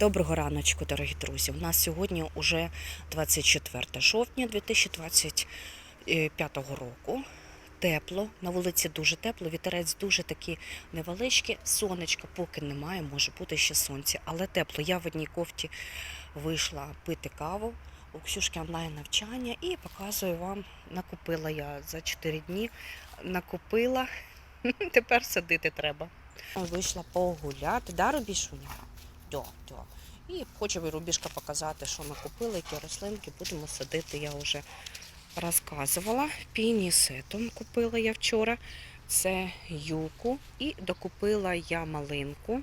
Доброго раночку, дорогі друзі. У нас сьогодні уже 24 жовтня 2025 року. Тепло, на вулиці дуже тепло, вітерець дуже такий невеличкий, сонечка поки немає, може бути ще сонце, але тепло. Я в одній кофті вийшла пити каву. У Ксюшки онлайн навчання і показую вам, накупила я за 4 дні, накупила, тепер садити треба. Вийшла погуляти, да, Рубішуня? Да, да. І хочу Рубішка показати, що ми купили, які рослинки будемо садити. Я вже розказувала. Пінісетом купила я вчора. Це юку. І докупила я малинку.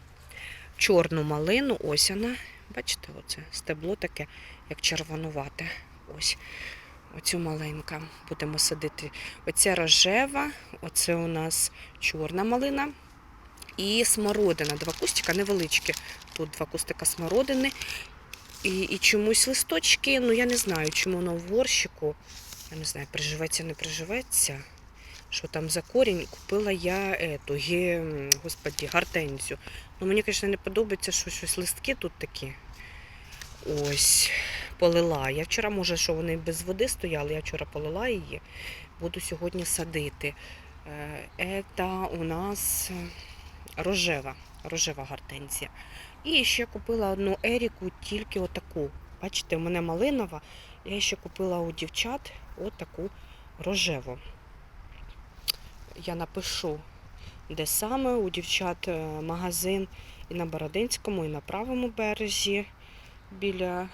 Чорну малину, ось вона. Бачите, оце стебло таке, як червонувате. Ось. Оцю маленька будемо садити. Оця рожева, оце у нас чорна малина і смородина. Два кустика невеличкі. Тут два кустика смородини. І, і чомусь листочки, ну я не знаю, чому воно в горщику. Я не знаю, приживеться, не приживеться. Що там за корінь? Купила я ету, ге, господі, гортензію. Ну мені, звісно, не подобається, що щось листки тут такі. Ось, полила. Я вчора, може, що вони без води стояли, я вчора полила її. Буду сьогодні садити. Е, Це у нас рожева, рожева гортензія. І ще купила одну Еріку, тільки отаку. Бачите, у мене малинова. Я ще купила у дівчат отаку рожеву. Я напишу, де саме у дівчат е, магазин і на Бородинському, і на правому березі біля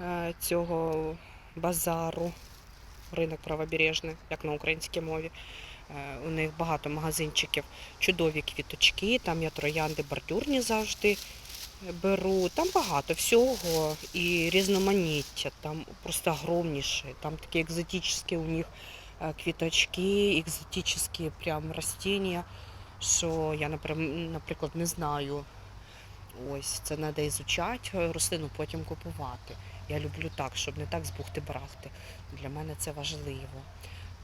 е, цього базару. Ринок правобережний, як на українській мові. Е, У них багато магазинчиків, чудові квіточки, там я троянди бордюрні завжди беру. Там багато всього і різноманіття, там просто огромніше. Там такі екзотичні у них е, квіточки, екзотичні прям растіння, що я, наприклад, не знаю. Ось це треба ізучати, рослину потім купувати. Я люблю так, щоб не так з бухти-барахти. Для мене це важливо.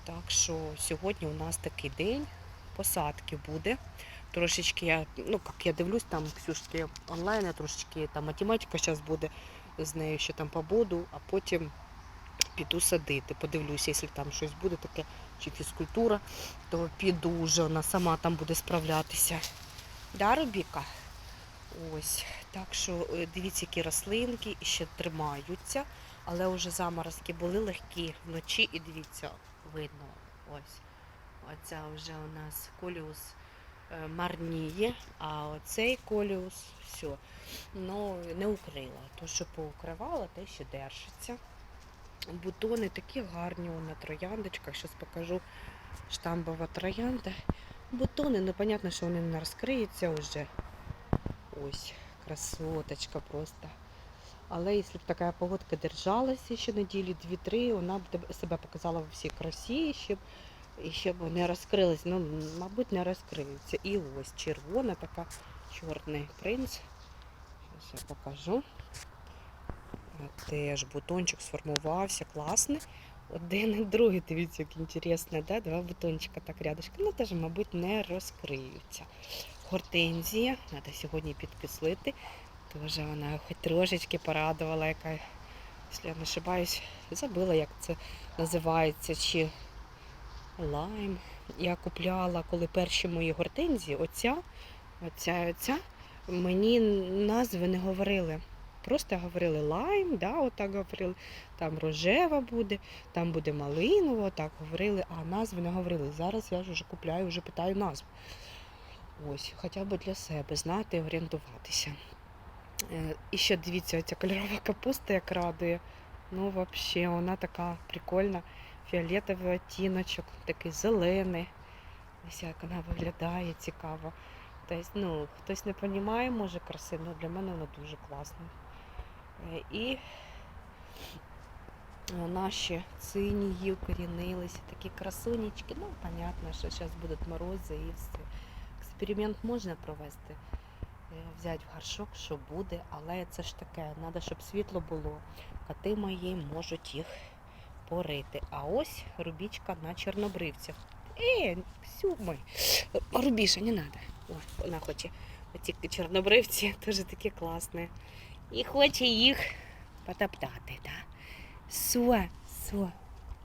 Так що сьогодні у нас такий день посадки буде. Трошечки я, ну як я дивлюсь, там Ксюшки онлайн, трошечки там математика зараз буде з нею ще там побуду, а потім піду садити. Подивлюся, якщо там щось буде таке, чи фізкультура, то піду вже, вона сама там буде справлятися. Да, Рубіка? Ось. Так що е, дивіться, які рослинки ще тримаються, але вже заморозки були легкі вночі і дивіться, видно. Ось. Оця вже у нас коліус е, марніє, а оцей коліус все. Ну, не укрила. То, що поукривала, те ще держиться. Бутони такі гарні на трояндочках. Зараз покажу штамбова троянда. Бутони, ну, понятно, що вони не розкриються вже. Ось, красоточка просто. Але якщо б така погодка держалася ще неділі дві-три, вона б себе показала в всій красі, і ще б, і ще б не розкрилась. Ну, мабуть, не розкриються. І ось червона така, чорний принц. Зараз я покажу. Теж бутончик сформувався, класний. Один і другий, дивіться, як інтересно, да? два бутончика так рядышком. Ну, теж, мабуть, не розкриються. Гортензія, треба сьогодні підкислити. Теж вона хоч трошечки порадувала, яка, якщо я не ошибаюсь, забила, як це називається, чи лайм. Я купляла, коли перші мої гортензії, оця, оця, оця, мені назви не говорили. Просто говорили лайм, да, отак говорили, там рожева буде, там буде малинова, так говорили, а назви не говорили. Зараз я ж вже купляю, вже питаю назву. Ось, хоча б для себе знати, орієнтуватися. Е, І ще дивіться, ця кольорова капуста як радує. Ну, взагалі, вона така прикольна. Фіолетовий оттіночок, такий зелений. Ось як вона виглядає цікаво. Тобто, ну, хтось не розуміє, може краси, але для мене вона дуже класна. Е, І наші синії укорінилися, такі красунечки. Ну, понятно, що зараз будуть морози і все. Експеримент можна провести, взяти в горшок, що буде, але це ж таке, треба, щоб світло було. Коти мої можуть їх порити. А ось рубічка на чорнобривцях. Е, Ксюмой, Рубіша, не треба. Вона хоче Оці чорнобривці теж такі класні. І хоче їх потоптати, да? Со, со,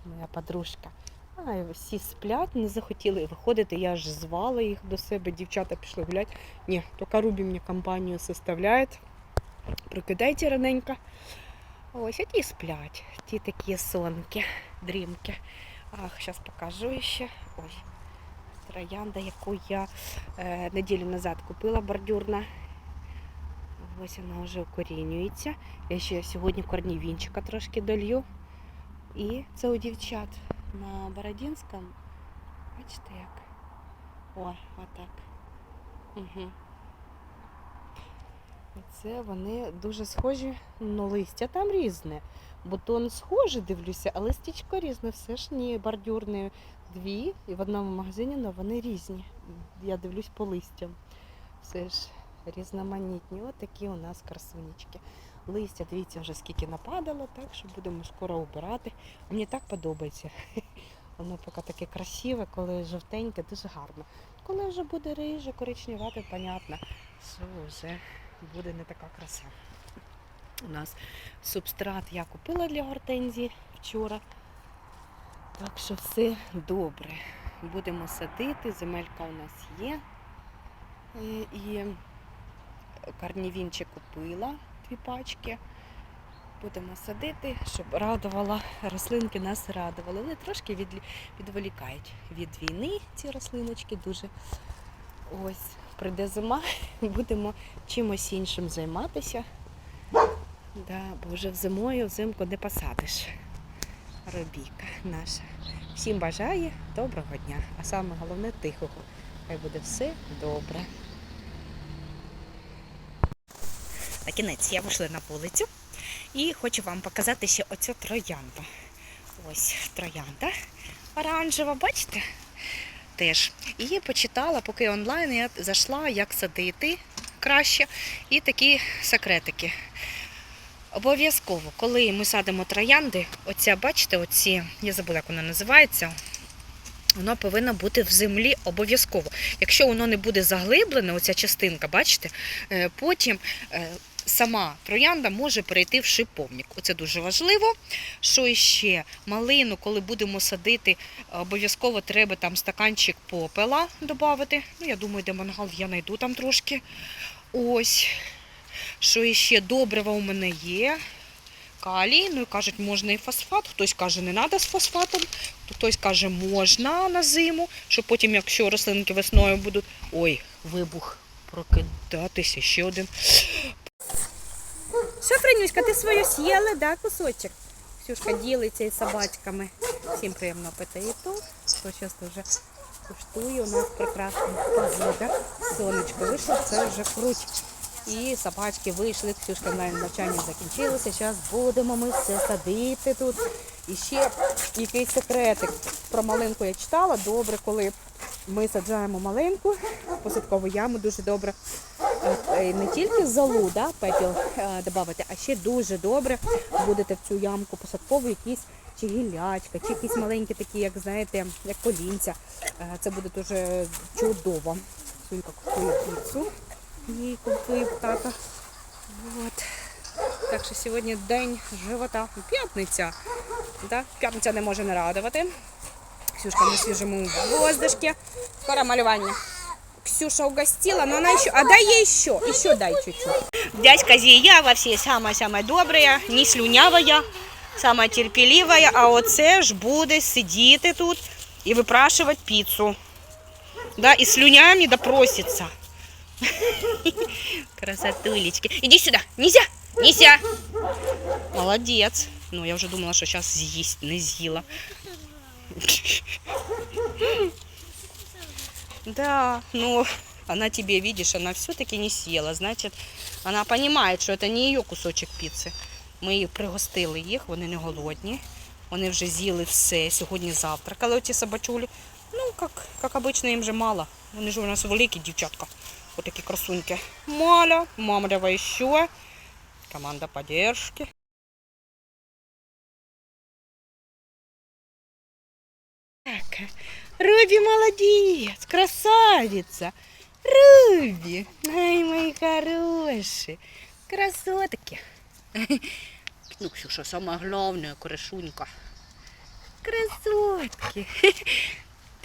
моя подружка. А, всі сплять, не захотіли виходити. Я ж звала їх до себе, дівчата пішли гуляти. Ні, тільки Рубі мені компанію составляє. Прокидайте раненько. Ось, а ті сплять. Ті такі сонки, дрімки. Ах, зараз покажу ще. Ой, троянда, яку я е, неділю назад купила бордюрна. Ось вона вже укорінюється. Я ще сьогодні корнівінчика трошки долью. І це у дівчат на Бородінському. Бачите як? О, отак. Угу. Це вони дуже схожі, ну листя там різне. Бутон схожий, дивлюся, а листячко різне, все ж ні, бордюрне дві і в одному магазині, але вони різні. Я дивлюсь по листям. Все ж різноманітні. От такі у нас красунечки. Листя, дивіться, вже скільки нападало, так що будемо скоро обирати. Мені так подобається. Воно поки таке красиве, коли жовтеньке, дуже гарно. Коли вже буде риже, коричневате, понятно, що вже буде не така краса. У нас субстрат я купила для гортензії вчора. Так що все добре. Будемо садити, земелька у нас є. Е, І карнівінчик купила дві пачки. Будемо садити, щоб радувала рослинки, нас радували. Вони трошки від, відволікають від війни ці рослиночки дуже. Ось, прийде зима, будемо чимось іншим займатися. Да, бо вже зимою взимку не посадиш. Робіка наша. Всім бажає доброго дня, а саме головне тихого. Хай буде все добре. На кінець я вийшла на вулицю і хочу вам показати ще оцю троянду. Ось троянда оранжева, бачите? Теж. І почитала, поки онлайн я зайшла, як садити краще. І такі секретики. Обов'язково, коли ми садимо троянди, оця, бачите, оці, я забула, як вона називається. Воно повинно бути в землі обов'язково. Якщо воно не буде заглиблене, оця частинка, бачите, е, потім е, сама троянда може перейти в шиповник. Оце дуже важливо. Що ще? Малину, коли будемо садити, обов'язково треба там стаканчик попела додати. Ну, я думаю, де мангал я знайду там трошки. Ось. Що ще добрива у мене є. Калій, ну і кажуть, можна і фосфат. Хтось каже, не треба з фосфатом, хтось каже, можна на зиму, щоб потім, якщо рослинки весною будуть. Ой, вибух прокидатися, ще один. Що, Френюська, ти свою з'їла, да, кусочок? Ксюшка ділиться із собачками. Всім приємного апетиту. Хто зараз вже куштує, у нас прекрасна погода. Сонечко вийшло, це вже круть. І собачки вийшли, Ксюшка на навчання закінчилося. Зараз будемо ми все садити тут. І ще якийсь секретик про малинку я читала. Добре, коли ми саджаємо маленьку посадкову яму, дуже добре не тільки золу, да, пепіл е, додати, а ще дуже добре будете в цю ямку посадкову якісь чи гілячка, чи якісь маленькі такі, як знаєте, як колінця. Е, Це буде дуже чудово. Сонька купує піцу. Їй купує тата. От. Так що сьогодні день живота. П'ятниця. Да? П'ятниця не може не радувати. Ксюшка на свіжому воздушке. Скоро малювання. Ксюша угостила, но она еще... А дай ей еще, еще дай чуть-чуть. Дядька Зиява всі самая-самая добрая, не слюнявая, самая терпеливая, а оце ж буде сидіти тут і випрашувати піцу. Да, і слюнями допроситься. Красотулечки. Иди сюда. Нельзя. Нельзя. Молодец. Ну, я уже думала, что сейчас съесть не з'їла. Да, ну, она тебе, видишь, она все-таки не съела. Значит, она понимает, что это не ее кусочек піци. Ми пригостили їх, вони не голодні. Вони вже з'їли все. Сьогодні завтракали оці собачулі. Ну, як, як обично, їм же мало. Вони ж у нас великі дівчатка. Отакі красуньки. Маля, мамрева еще. Команда поддержки. Так, Робі молодець, красавиця. Руби! Ай, мои хорошие! Красотки! Ну, Ксюша, самое главное, крашунька. Красотки!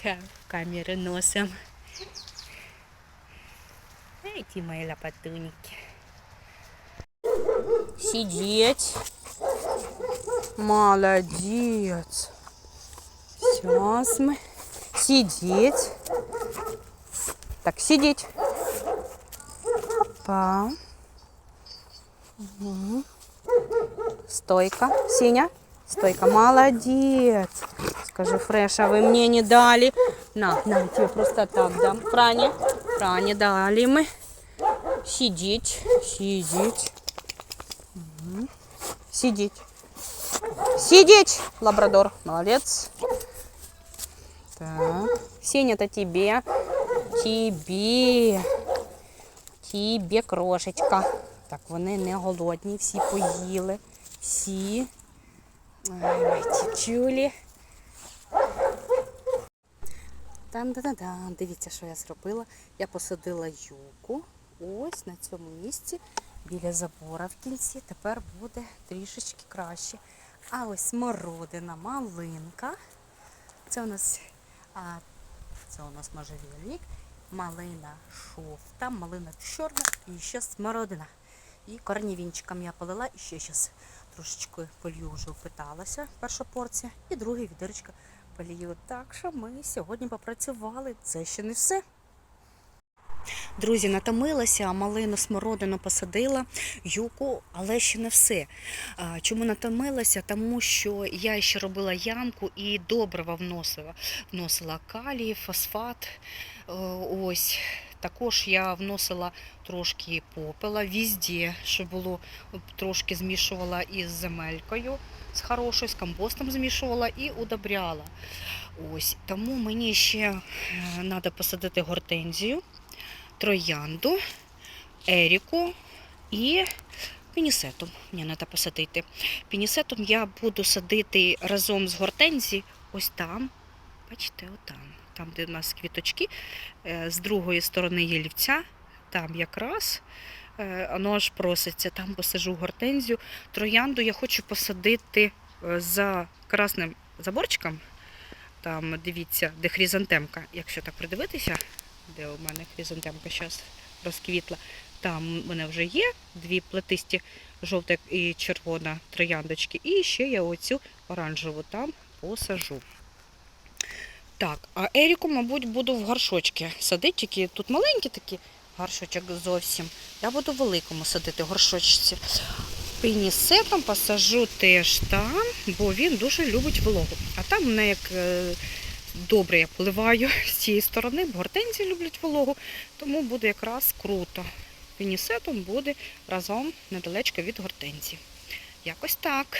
Так, камеру носом. Эти мои лопатуники. Сидеть. Молодец. Сейчас мы. Сидеть. Так, сидеть. Опа. Мгм. Стойка. Синя. Стойка. Молодец. Скажи, Фреш, а вы мне не дали? На, на, тебе просто так дам. Фране. Фране дали мы. Сидеть. Сидеть. Мгм. Сидеть. Сидеть, лабрадор. Молодец. Так. Сеня-то тебе. Тебе. Тебе, крошечка. Так, вони не голодні, всі поїли. Всі. Ай, чулі. Там-да-да-да. Дивіться, що я зробила. Я посадила юку. Ось на цьому місці, біля забора в кінці. Тепер буде трішечки краще. А ось смородина, малинка. Це у нас, а, це у нас можжевельник, малина шовта, малина чорна і ще смородина. І корнівінчиком я полила, і ще зараз трошечки полью вже впиталася перша порція, і друге відеречко полію. Так що ми сьогодні попрацювали. Це ще не все. Друзі, натомилася, малину смородину посадила, юку, але ще не все. Чому натомилася? Тому що я ще робила ямку і добрива вносила. Вносила калій, фосфат. Е, Ось. Також я вносила трошки попела візді, щоб було трошки змішувала із земелькою з хорошою, з компостом змішувала і удобряла. Ось. Тому мені ще треба посадити гортензію троянду, еріку і пінісетом. Мені треба посадити. Пінісетом я буду садити разом з гортензі ось там. Бачите, отам. Там, де у нас квіточки, Е, з другої сторони є лівця, там якраз е, воно аж проситься, там посажу гортензію. Троянду я хочу посадити е, за красним заборчиком. Там дивіться, де хризантемка, якщо так придивитися, де у мене хризантемка зараз розквітла. Там у мене вже є дві плетисті жовта і червона трояндочки. І ще я оцю оранжеву там посажу. Так, а Еріку, мабуть, буду в горшочки садити, тільки тут маленький такий горшочок зовсім. Я буду в великому садити горшочці. Пінісетом посажу теж там, бо він дуже любить вологу. А там як е, добре я поливаю з цієї сторони, бо гортензії люблять вологу, тому буде якраз круто. Пінісетом буде разом недалечко від гортензії. Якось так.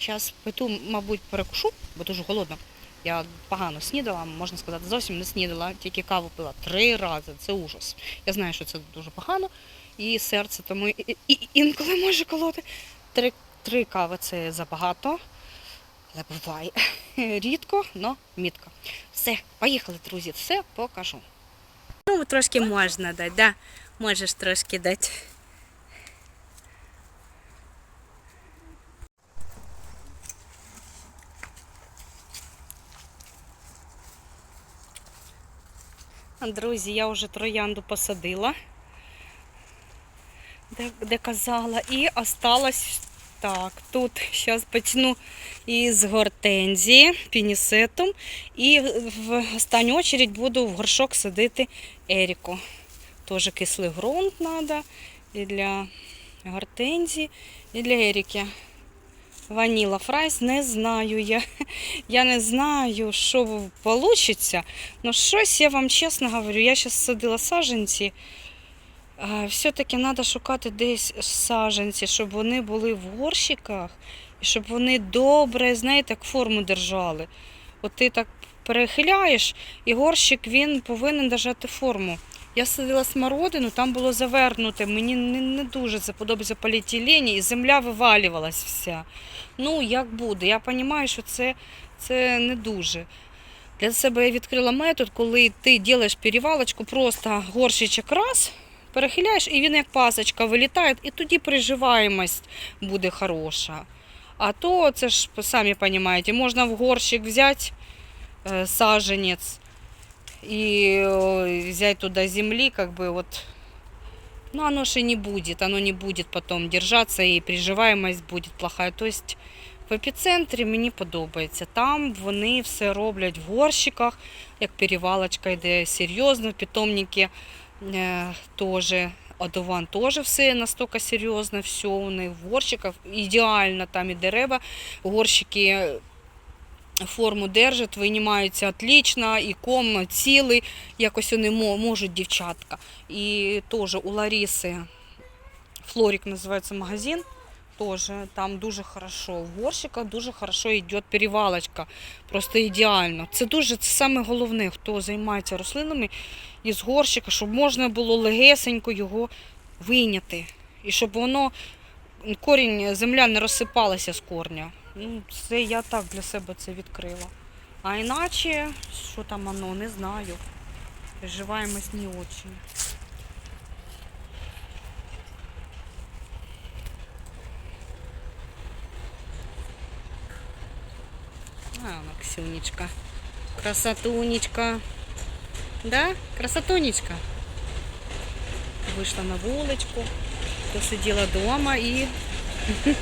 Зараз питу, мабуть, перекушу, бо дуже голодна. Я погано снідала, можна сказати, зовсім не снідала, тільки каву пила три рази. Це ужас. Я знаю, що це дуже погано, і серце тому і, і інколи може колоти. Три, три кави це забагато, але буває рідко, але мітко. Все, поїхали, друзі, все покажу. Ну, трошки можна дати, да? Можеш трошки дати. Друзі, я вже троянду посадила, де, де казала, і осталось так. Тут зараз почну із гортензії, пінісетом, і в останню очередь буду в горшок садити Еріку. Теж кислий ґрунт треба і для гортензії, і для Еріки. Ваніла фрайс не знаю я. Я не знаю, що вийде. Ну, щось я вам чесно говорю, я зараз садила саджанці. Все-таки треба шукати десь саджанці, щоб вони були в горщиках і щоб вони добре, знаєте, як форму держали. От ти так перехиляєш, і горщик він повинен держати форму. Я садила смородину, там було завернуте. Мені не, не дуже це подобається поліетилені, і земля вивалювалась вся. Ну, як буде. Я розумію, що це, це не дуже. Для себе я відкрила метод, коли ти робиш перевалочку, просто горщичок раз, перехиляєш, і він як пасочка вилітає, і тоді приживаємость буде хороша. А то це ж самі розумієте, можна в горщик взяти е, саженець і взять туда земли, как бы вот, ну оно же не будет, оно не будет потом держаться и приживаємость будет плохая. То есть в епіцентрі мені подобається. Там вони все роблять в горщиках, як перевалочка йде серйозно, питомники е, теж. Одуван теж все настільки серйозно, все у них в горщиках ідеально там і дерева, горщики форму держать, винімаються отлично, і ком цілий, якось вони можуть дівчатка. І теж у Лариси Флорік називається магазин. Тоже там дуже хорошо. В горщиках дуже хорошо йде перевалочка. Просто ідеально. Це дуже це саме головне, хто займається рослинами із горщика, щоб можна було легесенько його вийняти. І щоб воно корінь, земля не розсипалася з корня. Ну, це я так для себе це відкрила. А іначе, що там воно, не знаю. Приживаємось не очень. А, вона Ксюнечка. Красотунечка. Да? Красотунечка. Вышла на вуличку, посиділа дома і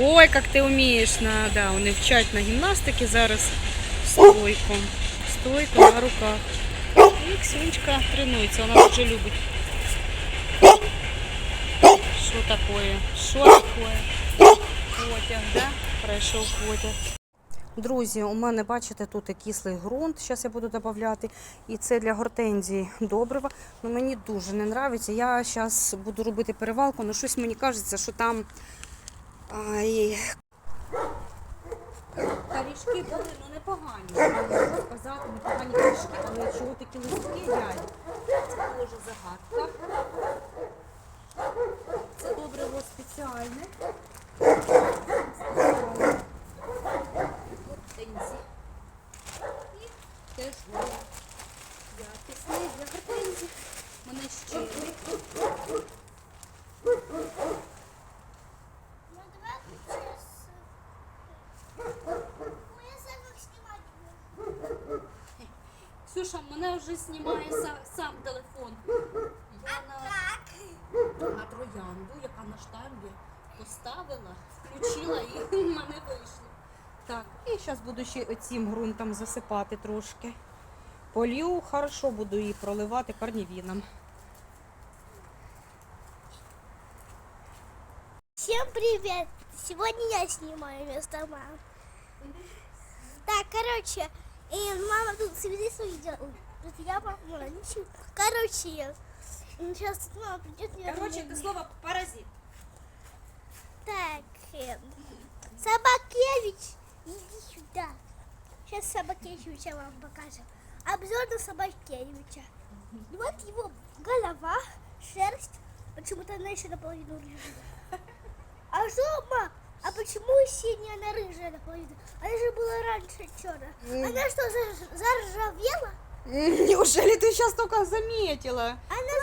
Ой, як ти вмієш на, да, вони вчать на гімнастики зараз стойку. Стойку на руках. І Ксюнечка тренується, вона дуже любить. Що таке? Що таке? Потяг, да? Пройшов потяг. Друзі, у мене, бачите, тут і кислий ґрунт, зараз я буду додавати. І це для гортензії добрива. Ну, мені дуже не подобається. Я зараз буду робити перевалку, але щось мені кажеться, що там Ай. Корішки були, ну непогані. Можу сказати, непогані корішки, але чого такі листки дядь? Це теж загадка. Це добриво. Спеціальне. Гортензії. І теж воно якісне для гортензії. Мене щирий. Ну давай сейчас. Ну я сам снимать Ксюша, мене вже знімає сам, сам телефон. Я на, на троянду, яка на штамбі, поставила, включила і в мене вийшло. Так, і зараз буду ще оцим ґрунтом засипати трошки. Полью, хорошо буду її проливати корнівіном. Всем привет! Сегодня я снимаю вместо мамы. Так, короче, и мама тут свидетельство видела. Тут я помыла, ничего. Короче, сейчас мама придет мне. слово паразит. Так, э, Собакевич, иди сюда. Сейчас Собакевича вам покажем. Обзор на Собакевича. Ну Вот его голова, шерсть. Почему-то она еще наполовину рыжая. А жома? А почему синяя она рыжая наполовину? Она же была раньше черная. Она что, за- заржавела? Неужели ты сейчас только заметила? Она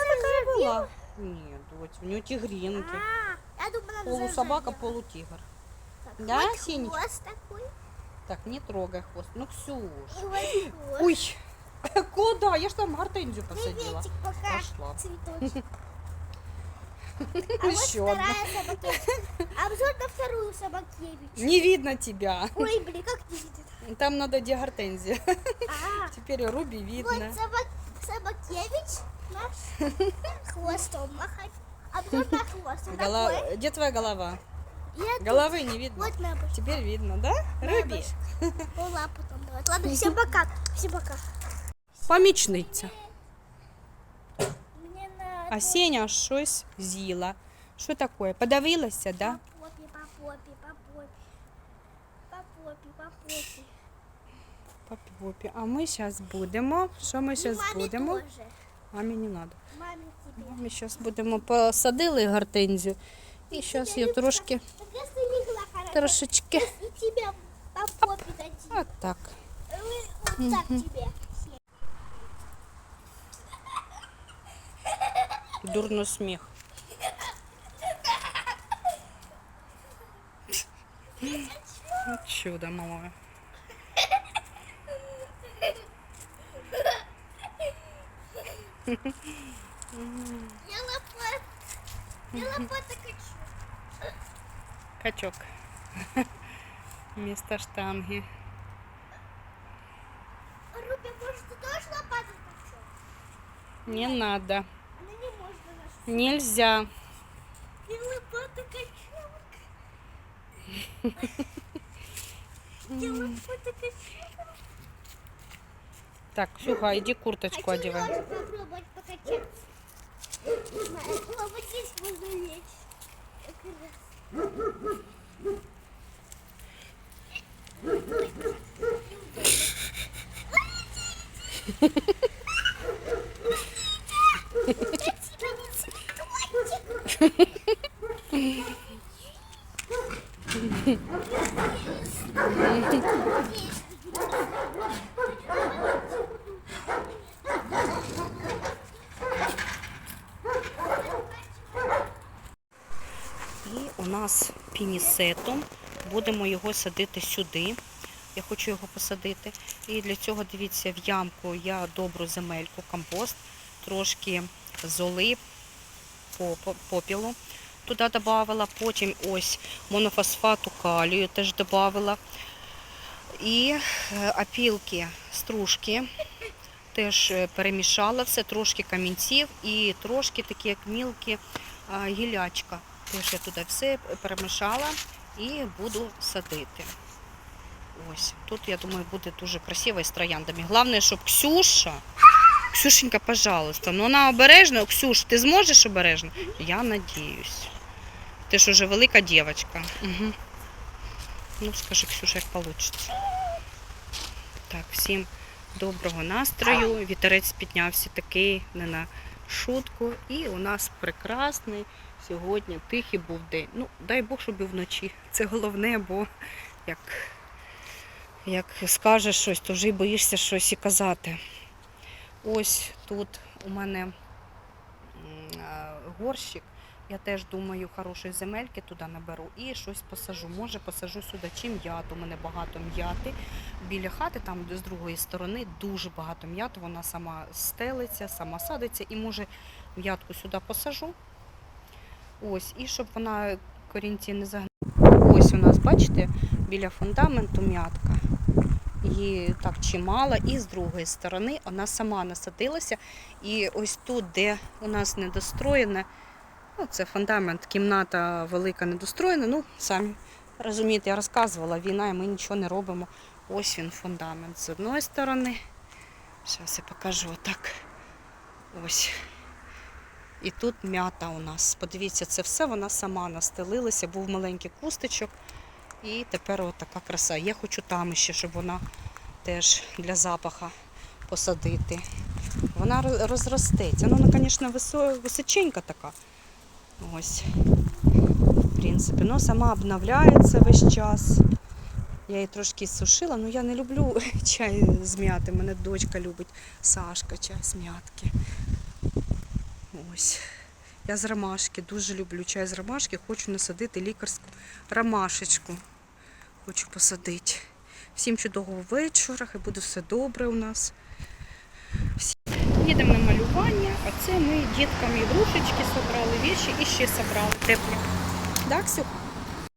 заржавела? Нет, дочь, у нее тигринки. А, я думала, Полусобака, полутигр. Так, Да, вот Синечка? хвост такой. Так, не трогай хвост. Ну, Ксюш. Вот. Ой, куда? Я ж там гортензию посадила. Приветик, пока. Пошла. Цветочек. А вот Еще одна. вторая Собакевич. Обзор на вторую Собакевич. Не видно тебя. Ой, блин, как не видит. Там надо где гортензия. А, Теперь Руби видно. вот Собак... Собакевич наш хвостом махать. Обзор на хвост. Он Голова- такой. Где твоя голова? Я тут. Головы не видно. Вот на башку. Теперь видно, да? Руби. башку. Лапу там давать. Ладно, всем пока. Всем пока. Помічниця. А Сеня щось з'їла. Що таке? Подавилася, да? по попе, по попе, по попі. А ми зараз будемо. Що ми зараз будемо? тоже. Мамі не треба. Маме тебе. Ми зараз будемо посадили гортензію. І зараз я трошки, трошечки. И тебя по попе дадим. От так. Так тебе. Дурно сміх. Чудо малое. Я лопат. Я лопата хочу. Качок. Вместо штанги. Руби, может, ты тоже лопату хочу? Не надо. Нельзя. Так, Ксюха, иди курточку Хочу одевай. тоже попробовать покачаться. Вот здесь можно лечь. І у нас пінісетом. Будемо його садити сюди. Я хочу його посадити. І для цього, дивіться, в ямку я добру земельку, компост, трошки золи попілу туди додавала. Потім ось монофосфату калію теж додавала. І е, опілки, стружки теж е, перемішала все, трошки камінців і трошки такі, як мілкі а, гілячка. Теж я туди все перемішала і буду садити. Ось, тут, я думаю, буде дуже красиво і з трояндами. Головне, щоб Ксюша, Ксюшенька, пожалуйста, ну вона обережна. Ксюш, ти зможеш обережно? Я надіюсь. Ти ж уже велика дівчинка. Угу. Ну, скажи, Ксюша, як вийде. Так, всім доброго настрою. Вітерець піднявся такий не на шутку. І у нас прекрасний сьогодні тихий був день. Ну, дай Бог, щоб і вночі. Це головне, бо як, як скажеш щось, то вже й боїшся щось і казати. Ось тут у мене горщик. Я теж думаю, хорошої земельки туди наберу і щось посажу. Може, посажу сюди чи м'яту. У мене багато м'яти. Біля хати, там з другої сторони, дуже багато м'яти. Вона сама стелиться, сама садиться. І може м'ятку сюди посажу. Ось, і щоб вона корінці не загнала. Ось у нас, бачите, біля фундаменту м'ятка. Її так чимало, і з другої сторони вона сама насадилася. І ось тут, де у нас недостроєне, ну, це фундамент, кімната велика недостроєна. Ну, самі розумієте, я розказувала, війна, і ми нічого не робимо. Ось він фундамент з одної сторони. Зараз я покажу отак. Ось. І тут м'ята у нас. Подивіться, це все вона сама настелилася, був маленький кустичок. І тепер от така краса. Я хочу там ще, щоб вона теж для запаха посадити. Вона роз- розростеться. Ну, вона, звісно, височенька така. Ось. В принципі, ну сама обновляється весь час. Я її трошки сушила, але я не люблю чай з м'яти. Мене дочка любить Сашка, чай з м'ятки. Ось. Я з ромашки дуже люблю чай з ромашки. Хочу насадити лікарську ромашечку. Хочу посадити. Всім чудового вечора, хай буде все добре у нас. Їдемо на малювання, а це ми діткам ігрушечки собрали, віші і ще собрали теплі. Так, Ксюха?